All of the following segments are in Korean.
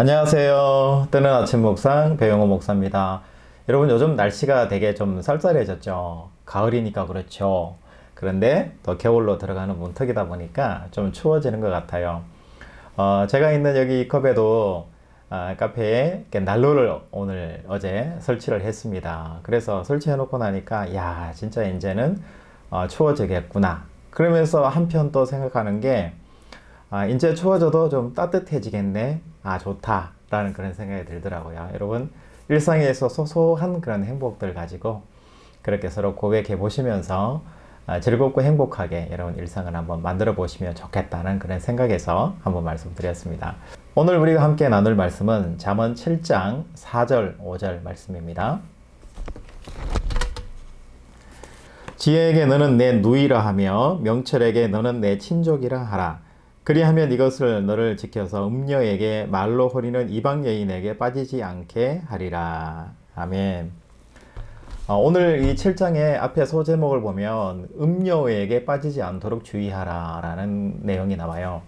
안녕하세요. 뜨는 아침 목상 배영호 목사입니다. 여러분 요즘 날씨가 되게 좀 쌀쌀해졌죠. 가을이니까 그렇죠. 그런데 더 겨울로 들어가는 문턱이다 보니까 좀 추워지는 것 같아요. 어, 제가 있는 여기 컵에도 아, 카페에 난로를 오늘 어제 설치를 했습니다. 그래서 설치해 놓고 나니까 야 진짜 이제는 어, 추워지겠구나. 그러면서 한편 또 생각하는 게 아, 이제 추워져도 좀 따뜻해지겠네. 아, 좋다. 라는 그런 생각이 들더라고요. 여러분, 일상에서 소소한 그런 행복들 가지고 그렇게 서로 고백해 보시면서 아, 즐겁고 행복하게 여러분 일상을 한번 만들어 보시면 좋겠다는 그런 생각에서 한번 말씀드렸습니다. 오늘 우리가 함께 나눌 말씀은 잠언 7장 4절, 5절 말씀입니다. 지혜에게 너는 내 누이라 하며 명철에게 너는 내 친족이라 하라. 그리하면 이것을 너를 지켜서 음녀에게 말로 호리는 이방 여인에게 빠지지 않게 하리라. 아멘. 어, 오늘 이 7장의 앞에 소제목을 보면 음녀에게 빠지지 않도록 주의하라 라는 내용이 나와요.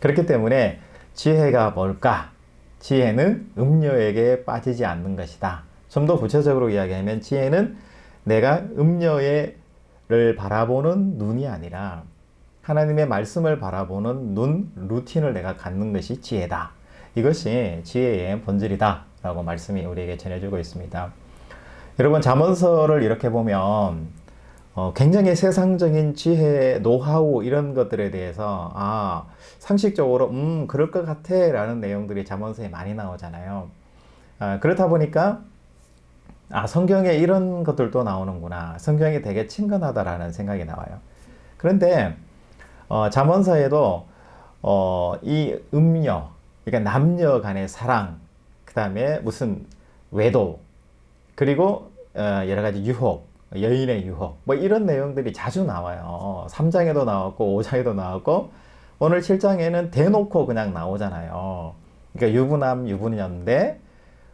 그렇기 때문에 지혜가 뭘까? 지혜는 음녀에게 빠지지 않는 것이다. 좀 더 구체적으로 이야기하면 지혜는 내가 음녀를 바라보는 눈이 아니라 하나님의 말씀을 바라보는 눈, 루틴을 내가 갖는 것이 지혜다. 이것이 지혜의 본질이다. 라고 말씀이 우리에게 전해주고 있습니다. 여러분, 잠언서를 이렇게 보면, 어, 굉장히 세상적인 지혜, 노하우, 이런 것들에 대해서, 아, 상식적으로, 음, 그럴 것 같아. 라는 내용들이 잠언서에 많이 나오잖아요. 아, 그렇다 보니까, 아, 성경에 이런 것들도 나오는구나. 성경이 되게 친근하다라는 생각이 나와요. 그런데, 어, 잠언서에도 어, 이 음녀, 그러니까 남녀 간의 사랑, 그 다음에 무슨 외도, 그리고 어, 여러 가지 유혹, 여인의 유혹, 뭐 이런 내용들이 자주 나와요. 3장에도 나왔고, 5장에도 나왔고, 오늘 7장에는 대놓고 그냥 나오잖아요. 그러니까 유부남, 유부녀인데,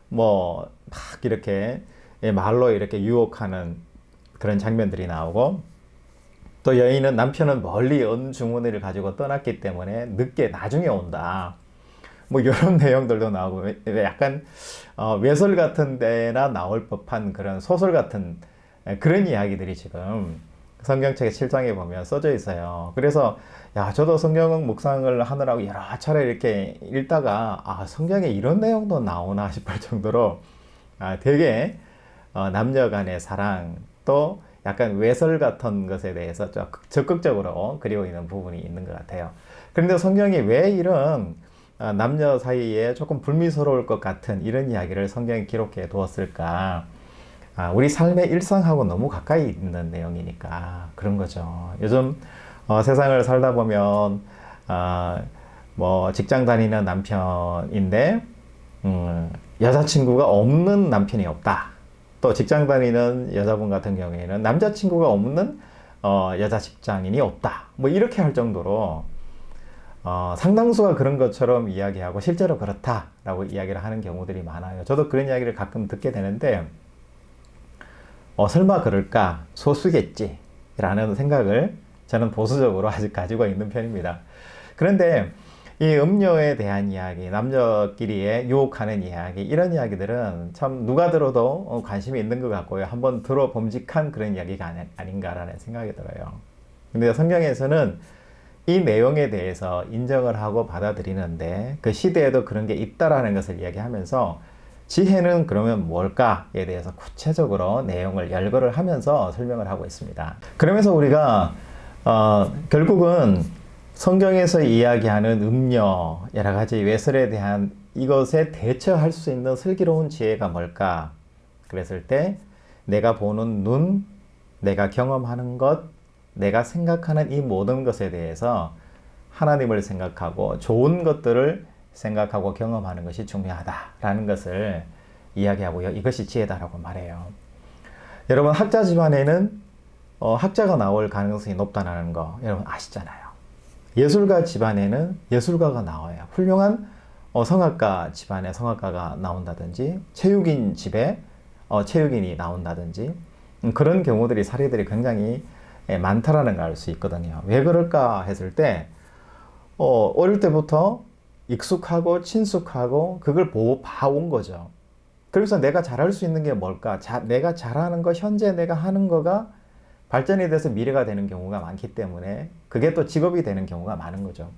뭐, 막 이렇게 말로 이렇게 유혹하는 그런 장면들이 나오고, 또 여인은 남편은 멀리 은 주머니를 가지고 떠났기 때문에 늦게 나중에 온다. 뭐 이런 내용들도 나오고 약간 어, 외설 같은 데나 나올 법한 그런 소설 같은 그런 이야기들이 지금 성경책의 7장에 보면 써져 있어요. 그래서 야 저도 성경 묵상을 하느라고 여러 차례 이렇게 읽다가 아 성경에 이런 내용도 나오나 싶을 정도로 아 되게 어, 남녀 간의 사랑 또 약간 외설 같은 것에 대해서 좀 적극적으로 그리고 있는 부분이 있는 것 같아요. 그런데 성경이 왜 이런 아, 남녀 사이에 조금 불미스러울 것 같은 이런 이야기를 성경에 기록해 두었을까? 아, 우리 삶의 일상하고 너무 가까이 있는 내용이니까 그런 거죠. 요즘 어, 세상을 살다 보면 어, 뭐 직장 다니는 남편인데 음, 여자친구가 없는 남편이 없다. 또 직장 다니는 여자분 같은 경우에는 남자친구가 없는 어, 여자 직장인이 없다. 뭐 이렇게 할 정도로 어, 상당수가 그런 것처럼 이야기하고 실제로 그렇다라고 이야기를 하는 경우들이 많아요. 저도 그런 이야기를 가끔 듣게 되는데 어, 설마 그럴까? 소수겠지. 라는 생각을 저는 보수적으로 아직 가지고 있는 편입니다. 그런데 이 음료에 대한 이야기, 남녀끼리의 유혹하는 이야기, 이런 이야기들은 참 누가 들어도 어, 관심이 있는 것 같고요. 한번 들어봄직한 그런 이야기가 아닌가라는 생각이 들어요. 근데 성경에서는 이 내용에 대해서 인정을 하고 받아들이는데 그 시대에도 그런 게 있다라는 것을 이야기하면서 지혜는 그러면 뭘까에 대해서 구체적으로 내용을 열거를 하면서 설명을 하고 있습니다. 그러면서 우리가 어, 결국은 성경에서 이야기하는 음녀, 여러 가지 외설에 대한 이것에 대처할 수 있는 슬기로운 지혜가 뭘까? 그랬을 때 내가 보는 눈, 내가 경험하는 것, 내가 생각하는 이 모든 것에 대해서 하나님을 생각하고 좋은 것들을 생각하고 경험하는 것이 중요하다라는 것을 이야기하고요. 이것이 지혜다라고 말해요. 여러분 학자 집안에는 어, 학자가 나올 가능성이 높다는 거 여러분 아시잖아요. 예술가 집안에는 예술가가 나와요. 훌륭한 어, 성악가 집안에 성악가가 나온다든지 체육인 집에 어, 체육인이 나온다든지 음, 그런 경우들이 사례들이 굉장히 예, 많다라는 걸 알 수 있거든요. 왜 그럴까 했을 때 어, 어릴 때부터 익숙하고 친숙하고 그걸 보고 봐온 거죠. 그래서 내가 잘할 수 있는 게 뭘까? 자, 내가 잘하는 거, 현재 내가 하는 거가 발전이 돼서 미래가 되는 경우가 많기 때문에 그게 또 직업이 되는 경우가 많은 거죠.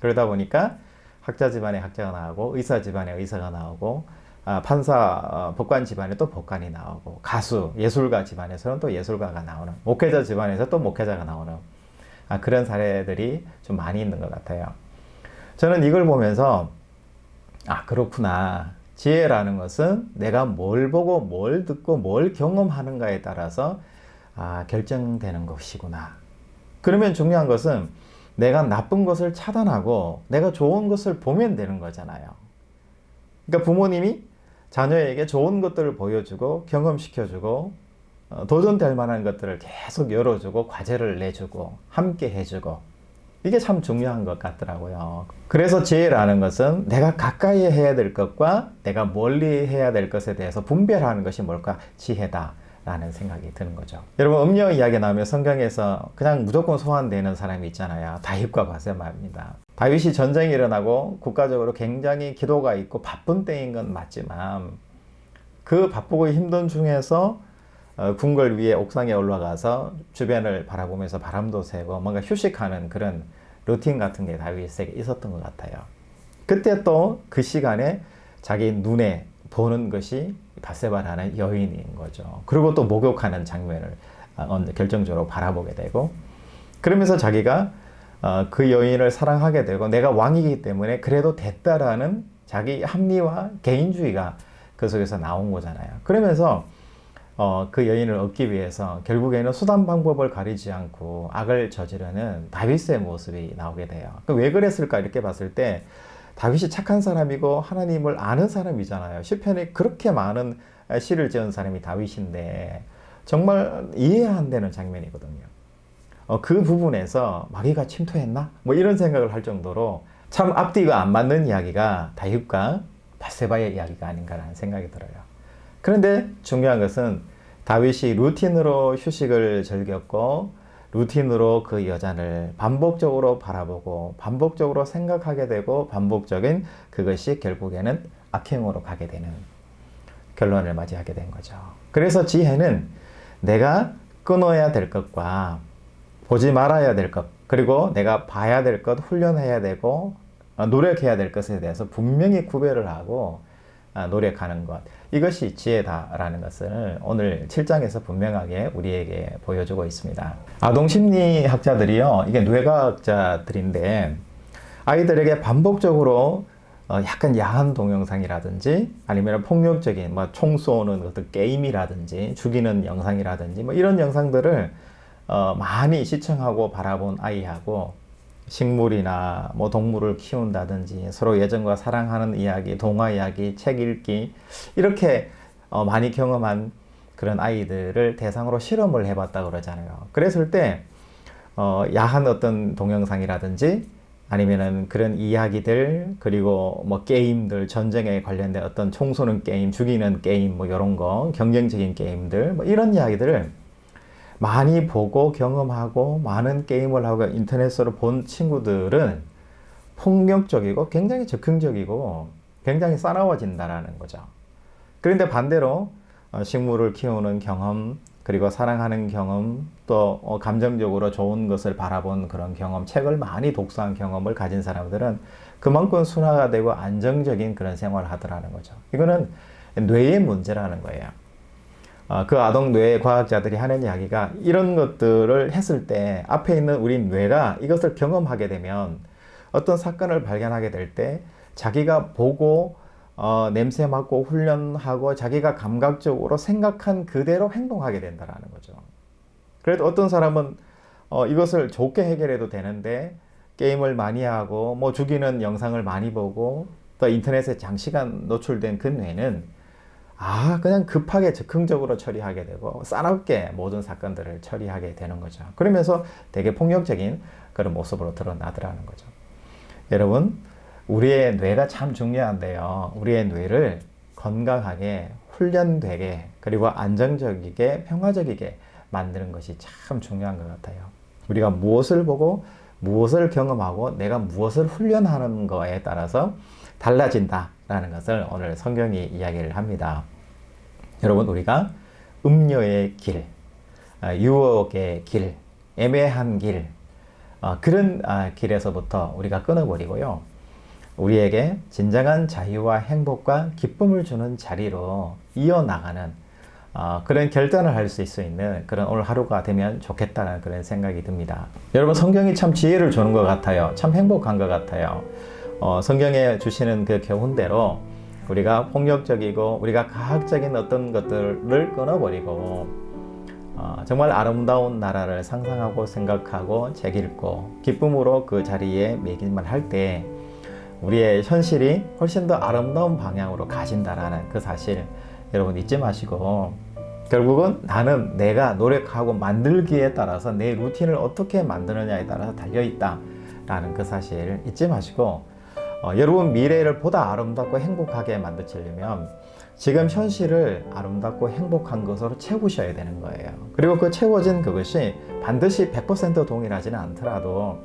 그러다 보니까 학자 집안에 학자가 나오고 의사 집안에 의사가 나오고 아, 판사 어, 법관 집안에 또 법관이 나오고 가수 예술가 집안에서는 또 예술가가 나오는 목회자 집안에서 또 목회자가 나오는 아, 그런 사례들이 좀 많이 있는 것 같아요. 저는 이걸 보면서 아 그렇구나 지혜라는 것은 내가 뭘 보고 뭘 듣고 뭘 경험하는가에 따라서 아, 결정되는 것이구나. 그러면 중요한 것은 내가 나쁜 것을 차단하고 내가 좋은 것을 보면 되는 거잖아요. 그러니까 부모님이 자녀에게 좋은 것들을 보여주고 경험시켜주고 어, 도전될 만한 것들을 계속 열어주고 과제를 내주고 함께 해주고 이게 참 중요한 것 같더라고요. 그래서 지혜라는 것은 내가 가까이 해야 될 것과 내가 멀리 해야 될 것에 대해서 분별하는 것이 뭘까? 지혜다. 라는 생각이 드는 거죠. 여러분, 음녀 이야기 나오면 성경에서 그냥 무조건 소환되는 사람이 있잖아요. 다윗과 바세마입니다. 다윗이 전쟁이 일어나고 국가적으로 굉장히 기도가 있고 바쁜 때인 건 맞지만 그 바쁘고 힘든 중에서 어, 궁궐 위에 옥상에 올라가서 주변을 바라보면서 바람도 쐬고 뭔가 휴식하는 그런 루틴 같은 게 다윗에게 있었던 것 같아요. 그때 또 그 시간에 자기 눈에 보는 것이 바세바라는 여인인 거죠. 그리고 또 목욕하는 장면을 어, 결정적으로 바라보게 되고 그러면서 자기가 어, 그 여인을 사랑하게 되고 내가 왕이기 때문에 그래도 됐다라는 자기 합리와 개인주의가 그 속에서 나온 거잖아요. 그러면서 어, 그 여인을 얻기 위해서 결국에는 수단 방법을 가리지 않고 악을 저지르는 다윗의 모습이 나오게 돼요. 왜 그랬을까 이렇게 봤을 때 다윗이 착한 사람이고 하나님을 아는 사람이잖아요. 시편에 그렇게 많은 시를 지은 사람이 다윗인데 정말 이해 안 되는 장면이거든요. 어, 그 부분에서 마귀가 침투했나? 뭐 이런 생각을 할 정도로 참 앞뒤가 안 맞는 이야기가 다윗과 바세바의 이야기가 아닌가라는 생각이 들어요. 그런데 중요한 것은 다윗이 루틴으로 휴식을 즐겼고 루틴으로 그 여자를 반복적으로 바라보고 반복적으로 생각하게 되고 반복적인 그것이 결국에는 악행으로 가게 되는 결론을 맞이하게 된 거죠. 그래서 지혜는 내가 끊어야 될 것과 보지 말아야 될 것, 그리고 내가 봐야 될 것, 훈련해야 되고 어, 노력해야 될 것에 대해서 분명히 구별을 하고 어, 노력하는 것. 이것이 지혜다라는 것을 오늘 7장에서 분명하게 우리에게 보여주고 있습니다. 아동 심리학자들이요, 이게 뇌과학자들인데 아이들에게 반복적으로 어, 약간 야한 동영상이라든지 아니면 폭력적인 뭐총 쏘는 어떤 게임이라든지 죽이는 영상이라든지 뭐 이런 영상들을 어, 많이 시청하고 바라본 아이하고 식물이나 뭐 동물을 키운다든지 서로 예전과 사랑하는 이야기, 동화 이야기, 책 읽기 이렇게 어, 많이 경험한 그런 아이들을 대상으로 실험을 해봤다 그러잖아요. 그랬을 때 어, 야한 어떤 동영상이라든지 아니면은 그런 이야기들 그리고 뭐 게임들 전쟁에 관련된 어떤 총 쏘는 게임, 죽이는 게임 뭐 이런 거 경쟁적인 게임들 뭐 이런 이야기들을 많이 보고 경험하고 많은 게임을 하고 인터넷으로 본 친구들은 폭력적이고 굉장히 적극적이고 굉장히 싸나워진다라는 거죠. 그런데 반대로 어, 식물을 키우는 경험, 그리고 사랑하는 경험, 또 어, 감정적으로 좋은 것을 바라본 그런 경험, 책을 많이 독서한 경험을 가진 사람들은 그만큼 순화가 되고 안정적인 그런 생활을 하더라는 거죠. 이거는 뇌의 문제라는 거예요. 어, 그 아동 뇌 과학자들이 하는 이야기가 이런 것들을 했을 때 앞에 있는 우리 뇌가 이것을 경험하게 되면 어떤 사건을 발견하게 될 때 자기가 보고 어, 냄새 맡고 훈련하고 자기가 감각적으로 생각한 그대로 행동하게 된다라는 거죠. 그래도 어떤 사람은 어, 이것을 좋게 해결해도 되는데 게임을 많이 하고 뭐 죽이는 영상을 많이 보고 또 인터넷에 장시간 노출된 그 뇌는 아 그냥 급하게 즉흥적으로 처리하게 되고 싸납게 모든 사건들을 처리하게 되는 거죠. 그러면서 되게 폭력적인 그런 모습으로 드러나더라는 거죠. 여러분 우리의 뇌가 참 중요한데요. 우리의 뇌를 건강하게 훈련되게 그리고 안정적이게 평화적이게 만드는 것이 참 중요한 것 같아요. 우리가 무엇을 보고 무엇을 경험하고 내가 무엇을 훈련하는 거에 따라서 달라진다 라는 것을 오늘 성경이 이야기를 합니다. 여러분 우리가 음료의 길, 아, 유혹의 길, 애매한 길 어, 그런 아, 길에서부터 우리가 끊어버리고요. 우리에게 진정한 자유와 행복과 기쁨을 주는 자리로 이어나가는 어, 그런 결단을 할 수 있는 그런 오늘 하루가 되면 좋겠다는 그런 생각이 듭니다. 여러분 성경이 참 지혜를 주는 것 같아요. 참 행복한 것 같아요. 어, 성경에 주시는 그 교훈대로 우리가 폭력적이고 우리가 가학적인 어떤 것들을 끊어버리고 어, 정말 아름다운 나라를 상상하고 생각하고 책 읽고 기쁨으로 그 자리에 매길만 할 때 우리의 현실이 훨씬 더 아름다운 방향으로 가신다라는 그 사실 여러분 잊지 마시고 결국은 나는 내가 노력하고 만들기에 따라서 내 루틴을 어떻게 만드느냐에 따라서 달려 있다 라는 그 사실 잊지 마시고 어, 여러분 미래를 보다 아름답고 행복하게 만드시려면 지금 현실을 아름답고 행복한 것으로 채우셔야 되는 거예요. 그리고 그 채워진 그것이 반드시 100% 동일하지는 않더라도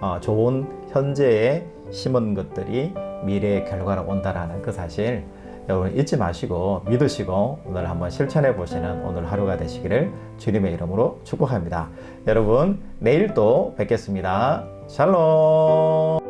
어, 좋은 현재에 심은 것들이 미래의 결과로 온다라는 그 사실 여러분 잊지 마시고 믿으시고 오늘 한번 실천해 보시는 오늘 하루가 되시기를 주님의 이름으로 축복합니다. 여러분 내일 또 뵙겠습니다. 샬롬.